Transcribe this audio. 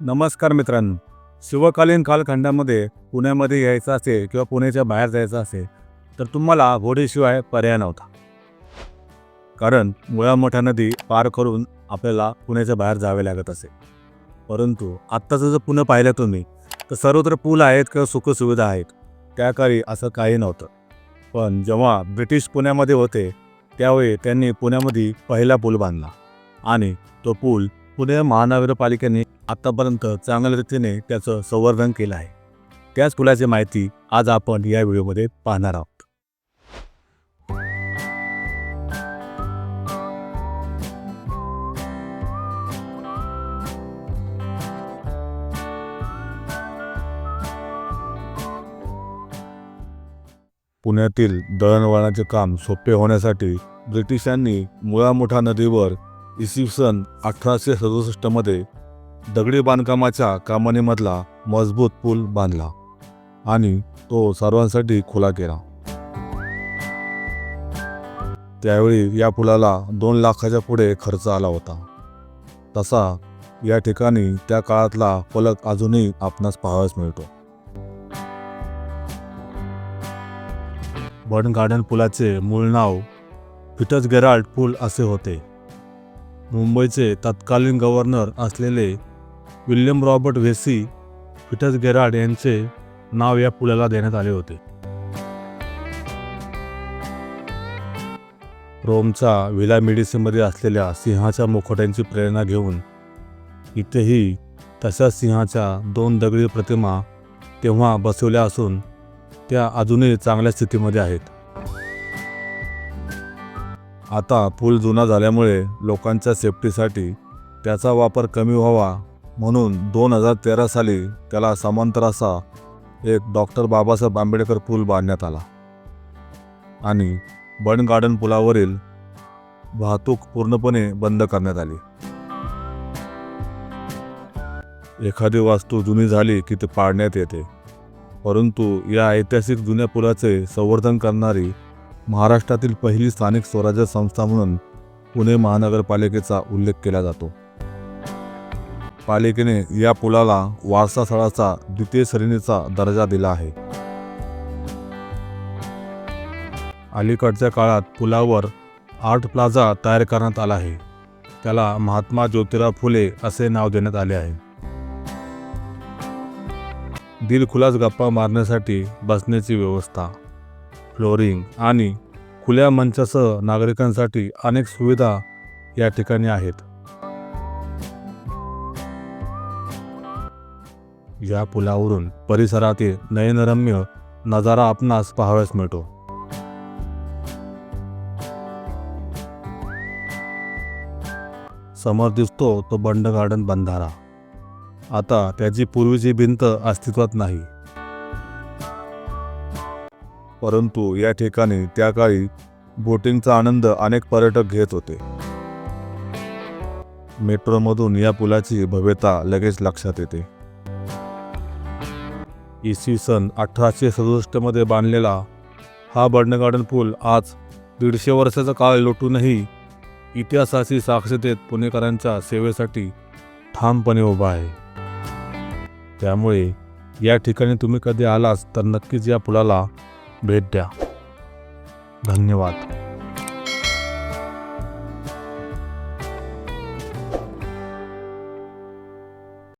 नमस्कार मित्रांनो. शिवकालीन कालखंडामध्ये पुण्यामध्ये यायचं असेल किंवा पुण्याच्या बाहेर जायचं असेल तर तुम्हाला होडीशिवाय पर्याय नव्हता. कारण मुळा मोठ्या नदी पार करून आपल्याला पुण्याच्या बाहेर जावे लागत असे. परंतु आत्ताचं जर पुणे पाहिलं तुम्ही तर सर्वत्र पूल आहेत किंवा सुखसुविधा आहेत त्या काळी असं काही नव्हतं. पण जेव्हा ब्रिटिश पुण्यामध्ये होते त्यावेळी त्यांनी पुण्यामध्ये पहिला पूल बांधला आणि तो पूल पुणे महानगरपालिकेने आत्तापर्यंत चांगल्या रीतीने त्याचं संवर्धन केलं आहे. त्याच पुलाची माहिती आज आपण या व्हिडिओमध्ये पाहणार आहोत. पुण्यातील दळणवळणाचे काम सोपे होण्यासाठी ब्रिटिशांनी मुळामुठा नदीवर इसवी सन अठराशे सदुसष्टमध्ये दगडी बांधकामाच्या कामानीमधला मजबूत पूल बांधला आणि तो सर्वांसाठी खुला केला. त्यावेळी या पुलाला दोन लाखाच्या पुढे खर्च आला होता. तसा या ठिकाणी त्या काळातला फलक अजूनही आपणास पाहावयास मिळतो. बर्न गार्डन पुलाचे मूळ नाव फिटस गेराल्ड पूल असे होते. मुंबईचे तत्कालीन गव्हर्नर असलेले William Robert Vesey foetus Gerard यांचे नाव या पुलाला देण्यात आले होते. रोमच्या विला मेडिसीमध्ये असलेल्या सिंहाच्या मुखोट्यांची प्रेरणा घेऊन इथेही तशा सिंहाच्या दोन दगडी प्रतिमा तेव्हा बसवल्या असून त्या अजूनही चांगल्या स्थितीमध्ये आहेत. आता पूल जुना झाल्यामुळे लोकांच्या सेफ्टीसाठी त्याचा वापर कमी व्हावा म्हणून दोन हजार तेरा साली त्याला समांतर असा एक डॉक्टर बाबासाहेब आंबेडकर पूल बांधण्यात आला. आणि बन गार्डन पुलावरील वाहतूक पूर्णपणे बंद करण्यात आली. एखादी वास्तू जुनी झाली की ते पाडण्यात येते. परंतु या ऐतिहासिक जुन्या पुलाचे संवर्धन करणारी महाराष्ट्रातील पहिली स्थानिक स्वराज्य संस्था म्हणून पुणे महानगरपालिकेचा उल्लेख केला जातो. पालिकेने या पुलाला वारसा स्थळाचा द्वितीय श्रेणीचा दर्जा दिला आहे. अलीकडच्या काळात पुलावर आर्ट प्लाझा तयार करण्यात आला आहे. त्याला महात्मा ज्योतिराव फुले असे नाव देण्यात आले आहे. दिलखुलास गप्पा मारण्यासाठी बसण्याची व्यवस्था फ्लोरिंग आणि खुल्या मंचासह नागरिकांसाठी अनेक सुविधा या ठिकाणी आहेत. या पुलावरून परिसरातील नयनरम्य नजारा आपणास पाहावयास मिळतो. समोर दिसतो तो बंड गार्डन बंधारा. आता त्याची पूर्वीची भिंत अस्तित्वात नाही. परंतु या ठिकाणी त्या काळी बोटिंगचा आनंद अनेक पर्यटक घेत होते. मेट्रोमधून या पुलाची भव्यता लगेच लक्षात येते. इसवी सन अठराशे सदुसष्टमध्ये बांधलेला हा बर्न गार्डन पूल आज दीडशे वर्षाचा काळ लोटूनही इतिहासाची साक्ष देत पुणेकरांच्या सेवेसाठी ठामपणे उभा आहे. त्यामुळे या ठिकाणी तुम्ही कधी आलास तर नक्कीच या पुलाला भेट द्या. धन्यवाद.